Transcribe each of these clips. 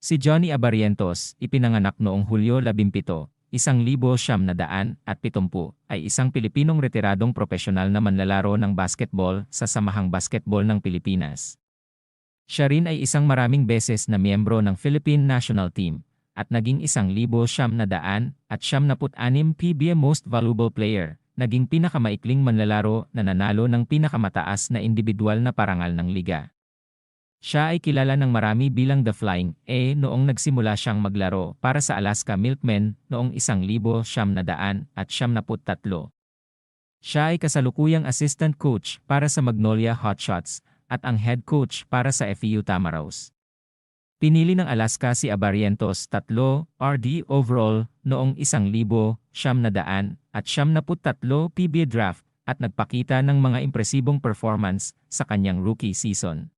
Si Johnny Abarientos, ipinanganak noong Hulyo 17, isang libo siyam na daan at pitumpu, ay isang Pilipinong retiradong profesional na manlalaro ng basketball sa Samahang Basketball ng Pilipinas. Siya rin ay isang maraming beses na miyembro ng Philippine National Team at naging isang libo siyam na daan at siyam na anim PBA Most Valuable Player, naging pinakamaikling manlalaro na nanalo ng pinakamataas na individual na parangal ng liga. Siya ay kilala ng marami bilang The Flying A noong nagsimula siyang maglaro para sa Alaska Milkmen noong isang libo siyam na daan at siyam na tatlo. Siya ay kasalukuyang assistant coach para sa Magnolia Hotshots at ang head coach para sa FEU Tamaraws. Pinili ng Alaska si Abarientos tatlo RD overall noong isang libo siyam na daan at siyam na tatlo PBA draft at nagpakita ng mga impresibong performance sa kanyang rookie season.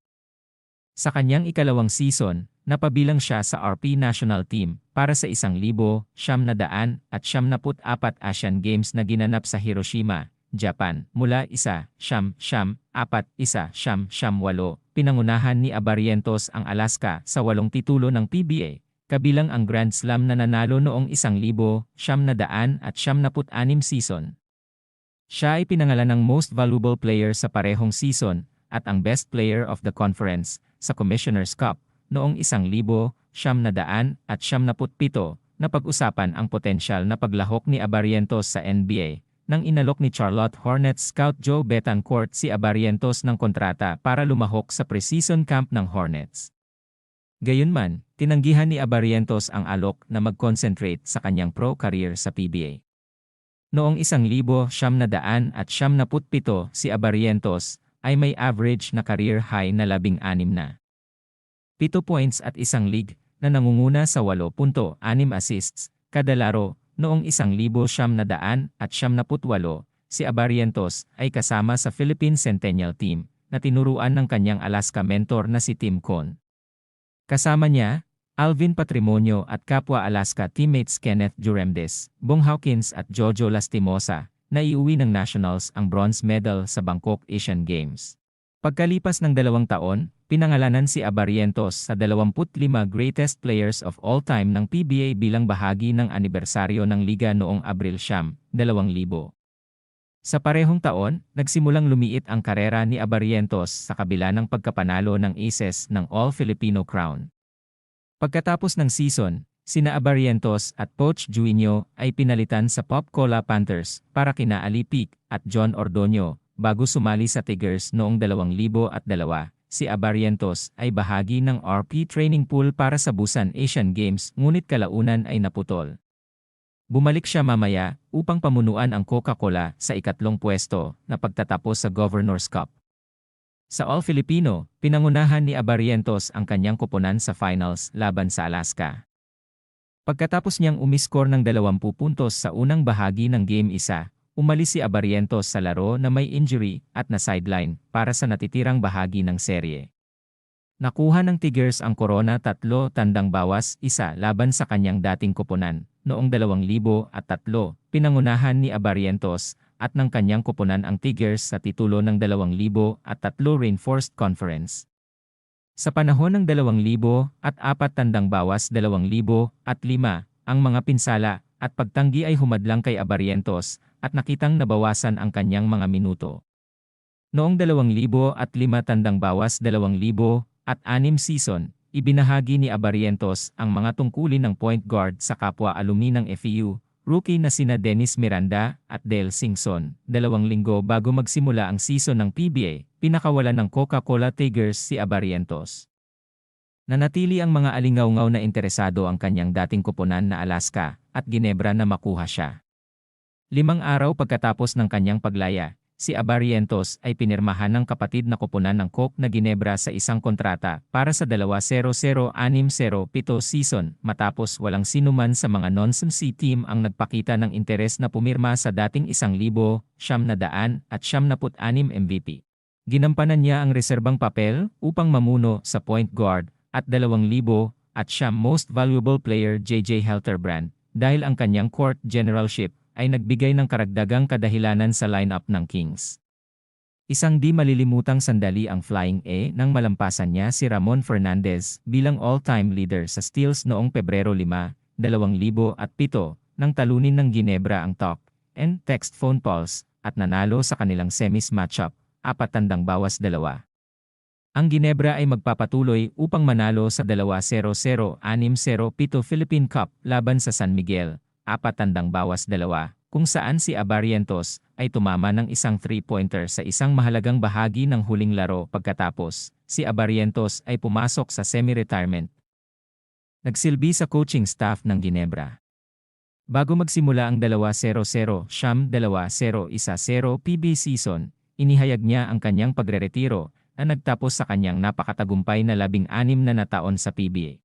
Sa kanyang ikalawang season, napabilang siya sa RP National Team para sa isang libo, siyam na daan at siyam na apat Asian Games na ginanap sa Hiroshima, Japan, mula isa, siyam, siyam, apat, isa, siyam, siyam, walo. Pinangunahan ni Abarientos ang Alaska sa walong titulo ng PBA, kabilang ang Grand Slam na nanalo noong isang libo, siyam na daan at siyam na anim season. Siya ay pinangalan ng Most Valuable Player sa parehong season at ang Best Player of the Conference sa Commissioner's Cup noong isang libo, siyam na daan at siyam na putpito na pag-usapan ang potensyal na paglahok ni Abarientos sa NBA nang inalok ni Charlotte Hornets scout Joe Betancourt si Abarientos ng kontrata para lumahok sa preseason camp ng Hornets. Gayunman, tinanggihan ni Abarientos ang alok na mag-concentrate sa kanyang pro career sa PBA. Noong isang libo siyam na daan at siyam na putpito si Abarientos ay may average na career high na labing anim na. 7 points at isang league na nangunguna sa 8.6 assists kada laro noong isang libo siyam na daan at siyam na putwalo, si Abarientos ay kasama sa Philippine Centennial Team na tinuruan ng kanyang Alaska mentor na si Tim Cohn. Kasama niya, Alvin Patrimonio at kapwa Alaska teammates Kenneth Juremdes, Bong Hawkins at Jojo Lastimosa naiuwi ng Nationals ang bronze medal sa Bangkok Asian Games. Pagkalipas ng dalawang taon, pinangalanan si Abarientos sa 25 greatest players of all time ng PBA bilang bahagi ng anibersaryo ng liga noong Abril Siyam, 2000. Sa parehong taon, nagsimulang lumiit ang karera ni Abarientos sa kabila ng pagkapanalo ng Aces ng All-Filipino Crown. Pagkatapos ng season, Sina Abarientos at Poch Juinho ay pinalitan sa Pop Cola Panthers para kina Ali Peak at John Ordonio bago sumali sa Tigers noong 2002. Si Abarientos ay bahagi ng RP training pool para sa Busan Asian Games ngunit kalaunan ay naputol. Bumalik siya mamaya upang pamunuan ang Coca-Cola sa ikatlong pwesto na pagtatapos sa Governor's Cup. Sa All-Filipino, pinangunahan ni Abarientos ang kanyang kuponan sa finals laban sa Alaska. Pagkatapos niyang umiskor ng 20 puntos sa unang bahagi ng Game 1, umalis si Abarientos sa laro na may injury at na sideline para sa natitirang bahagi ng serye. Nakuha ng Tigers ang korona tatlo tandang bawas isa laban sa kanyang dating kuponan noong 2003 pinangunahan ni Abarientos at ng kanyang kuponan ang Tigers sa titulo ng 2003 Reinforced Conference. Sa panahon ng 2,000 at apat tandang bawas 2,000 at 5, ang mga pinsala at pagtanggi ay humadlang kay Abarientos at nakitang nabawasan ang kanyang mga minuto. Noong 2,000 at 5 tandang bawas 2,000 at 6 season, ibinahagi ni Abarientos ang mga tungkulin ng point guard sa kapwa alumni ng FEU, rookie na sina Dennis Miranda at Dale Singson, dalawang linggo bago magsimula ang season ng PBA, pinakawalan ng Coca-Cola Tigers si Abarientos. Nanatili ang mga alingaw-ngaw na interesado ang kanyang dating kuponan na Alaska at Ginebra na makuha siya. Limang araw pagkatapos ng kanyang paglaya, si Abarientos ay pinirmahan ng kapatid na kuponan ng Coke na Ginebra sa isang kontrata para sa 2-0-0-6-0-7 season matapos walang sinuman sa mga non-SMC team ang nagpakita ng interes na pumirma sa dating 1,000, siyam na daan at siyam na anim MVP. Ginampanan niya ang reserbang papel upang mamuno sa point guard at 2,000 at siyam most valuable player JJ Helterbrand dahil ang kanyang court generalship ay nagbigay ng karagdagang kadahilanan sa lineup ng Kings. Isang di malilimutang sandali ang Flying A nang malampasan niya si Ramon Fernandez bilang all-time leader sa steals noong Pebrero 5, 2007 nang talunin ng Ginebra ang talk and text phone calls at nanalo sa kanilang semis matchup, apat tandang bawas dalawa. Ang Ginebra ay magpapatuloy upang manalo sa 2-0-0 6-0 Pito Philippine Cup laban sa San Miguel, apat tandang bawas dalawa, kung saan si Abarientos ay tumama ng isang three-pointer sa isang mahalagang bahagi ng huling laro pagkatapos, si Abarientos ay pumasok sa semi-retirement. Nagsilbi sa coaching staff ng Ginebra. Bago magsimula ang 2-0-0 Siyam 2-0-1-0 PB season, inihayag niya ang kanyang pagreretiro na nagtapos sa kanyang napakatagumpay na labing-anim na nataon sa PBA.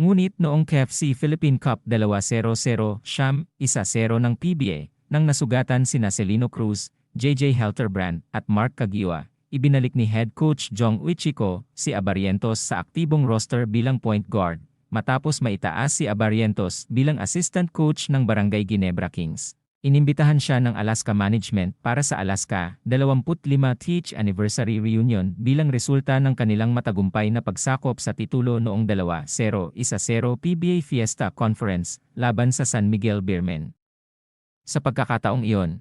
Ngunit noong KFC Philippine Cup 2-0-0 Siyam 1-0 ng PBA, nang nasugatan sina Celino Cruz, JJ Helterbrand at Mark Kagiwa, ibinalik ni head coach Jong Uichiko si Abarientos sa aktibong roster bilang point guard matapos maitaas si Abarientos bilang assistant coach ng Barangay Ginebra Kings. Inimbitahan siya ng Alaska Management para sa Alaska 25th Anniversary Reunion bilang resulta ng kanilang matagumpay na pagsakop sa titulo noong 2-0-1-0 PBA Fiesta Conference laban sa San Miguel Beermen. Sa pagkakataong iyon,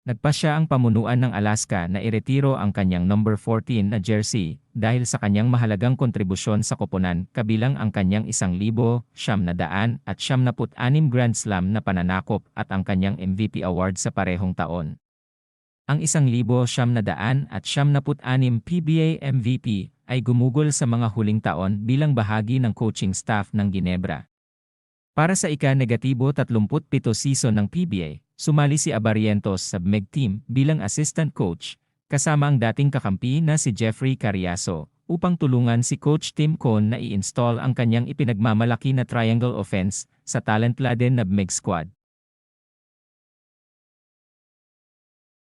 Nagpa siya ang pamunuan ng Alaska na iretiro ang kanyang number 14 na jersey dahil sa kanyang mahalagang kontribusyon sa koponan kabilang ang kanyang isang libo, siyam na daan at siyam na anim Grand Slam na pananakop at ang kanyang MVP award sa parehong taon. Ang isang libo siyam na daan at siyam na anim PBA MVP ay gumugol sa mga huling taon bilang bahagi ng coaching staff ng Ginebra. Para sa ika-negatibo 37 season ng PBA, sumali si Abarientos sa MEG team bilang assistant coach, kasama ang dating kakampi na si Jeffrey Cariaso, upang tulungan si Coach Tim Cohn na i-install ang kanyang ipinagmamalaki na triangle offense sa talent-laden na MEG squad.